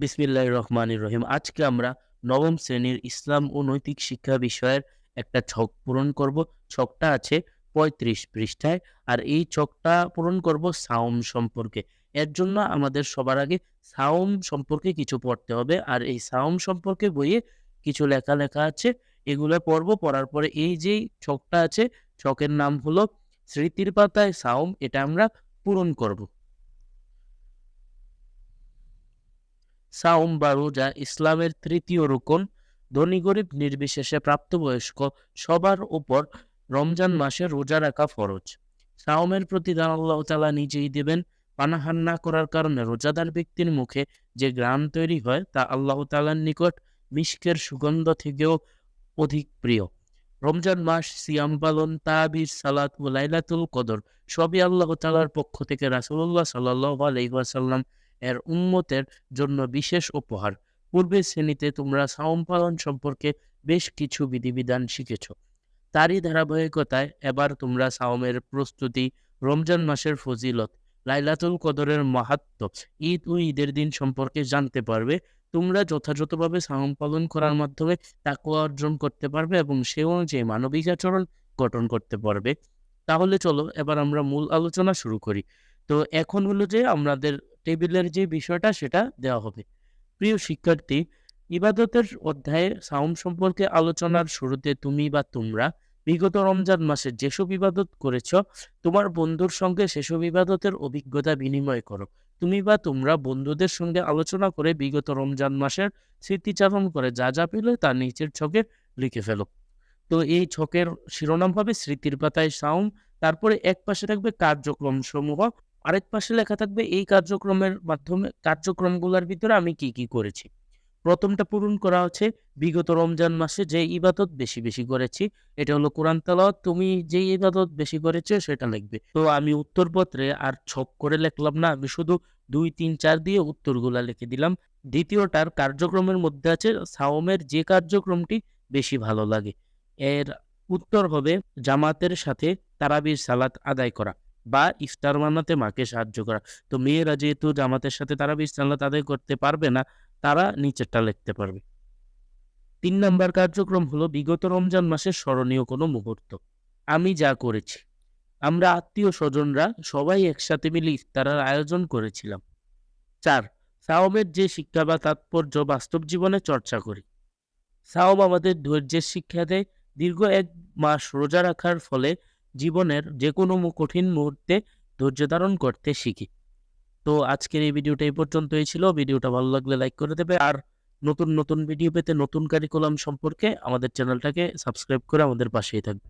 বিসমিল্লাহ রহমান রহিম। আজকে আমরা নবম শ্রেণির ইসলাম ও নৈতিক শিক্ষা বিষয়ের একটা ছক পূরণ করব। ছকটা আছে পঁয়ত্রিশ পৃষ্ঠায় আর এই ছকটা পূরণ করব সাওম সম্পর্কে। এর জন্য আমাদের সবার আগে সাওম সম্পর্কে কিছু পড়তে হবে আর এই সাওম সম্পর্কে বইয়ে কিছু লেখা লেখা আছে। এগুলো পড়ব, পড়ার পরে এই যে ছকটা আছে, ছকের নাম হলো স্মৃতির পাতায় সাওম, এটা আমরা পূরণ করব। সাওম বা রোজা ইসলামের তৃতীয় রুকন, ধনী গরিব নির্বিশেষে প্রাপ্তবয়স্ক, সবার উপর রমজান মাসে রোজা রাখা ফরজ। সাওমের প্রতিদান আল্লাহ তালা নিজেই দেবেন, পানাহার না করার কারণে রোজাদার ব্যক্তির মুখে যে গ্রাম তৈরি হয়, তা আল্লাহ তালার নিকট মিষ্কের সুগন্ধ থেকেও অধিক প্রিয়। রমজান মাস, সিয়াম পালন, তাবির, সালাত ও লাইলাতুল কদর, সবই আল্লাহ তালার পক্ষ থেকে রাসুল্লাহ সাল্লাহ আলহিহাসাল্লাম এর উম্মতের জন্য বিশেষ উপহার। পূর্বের শ্রেণীতে তোমরা সাওম পালন সম্পর্কে বেশ কিছু বিধিবিধান শিখেছ। তারই ধারাবাহিকতায় এবার তোমরা সাওমের প্রস্তুতি, রমজান মাসের ফজিলত, লাইলাতুল কদরের মাহাত্ম, ঈদ ও ঈদের দিন সম্পর্কে জানতে পারবে। তোমরা যথাযথভাবে সাওম পালন করার মাধ্যমে তাকুয়া অর্জন করতে পারবে এবং সে অনুযায়ী মানবিক আচরণ গঠন করতে পারবে। তাহলে চলো এবার আমরা মূল আলোচনা শুরু করি। তো এখন হলো যে আমাদের টেবিলের যে বিষয়টা সেটা দেওয়া হবে। প্রিয় শিক্ষার্থী, ইবাদতের অধ্যায়ে সাওম সম্পর্কে আলোচনার শুরুতে তুমি বা তোমরা বিগত রমজান মাসে যেসব ইবাদত করেছ, তোমার বন্ধুর সঙ্গে সেসব ইবাদতের অভিজ্ঞতা বিনিময় করো। তুমি বা তোমরা বন্ধুদের সঙ্গে আলোচনা করে বিগত রমজান মাসের স্মৃতিচারণ করে যা যা পেলে তা নিচের ছকে লিখে ফেলো। তো এই ছকের শিরোনাম হবে স্মৃতির পাতায় সাউম তারপরে এক পাশে থাকবে কার্যক্রম সমূহ আরেক পাশে লেখা থাকবে, এই কার্যক্রমের মাধ্যমে, কার্যক্রমগুলোর ভিতরে আমি কি কি করেছি? প্রথমটা পূরণ করা হচ্ছে, বিগত রমজান মাসে যে ইবাদত বেশি বেশি করেছি, এটা হলো কোরআন তালাওয়াত, তুমি যে ইবাদত বেশি করেছ সেটা লিখবে। তো আমি উত্তরপত্রে আর ছক করে লিখলাম না, আমি শুধু দুই, তিন, চার দিয়ে উত্তরগুলা লিখে দিলাম। দ্বিতীয়টার কার্যক্রমের মধ্যে আছে, সাওমের যে কার্যক্রমটি বেশি ভালো লাগে। এর উত্তর হবে জামাতের সাথে তারাবির সালাত আদায় করা। বা ইফতার বানাতে মাকে সাহায্য করা। তো মেয়েরা যেহেতু জামাতের সাথে তারাবির সালাত আদায় করতে পারবে না, তারা নিচেরটা লিখতে পারবে। তিন নাম্বার কার্যক্রম হলো বিগত রমজান মাসের স্মরণীয় কোনো মুহূর্ত। আমি যা করেছি, আমরা আত্মীয় স্বজনরা সবাই একসাথে মিলে ইফতারের আয়োজন করেছিলাম। চার, সাওমের যে শিক্ষা বা তাৎপর্য বাস্তব জীবনে চর্চা করি। সাওম আমাদের ধৈর্যের শিক্ষা দেয়। দীর্ঘ এক মাস রোজা রাখার ফলে জীবনের যে কোনো কঠিন মুহূর্তে ধৈর্য ধারণ করতে শিখি। তো আজকের এই ভিডিওটা এই পর্যন্তই ছিল। ভিডিওটা ভালো লাগলে লাইক করে দেবে। আর নতুন নতুন ভিডিও পেতে নতুন কারিকুলাম সম্পর্কে আমাদের চ্যানেলটাকে সাবস্ক্রাইব করে আমাদের পাশেই থাকবে।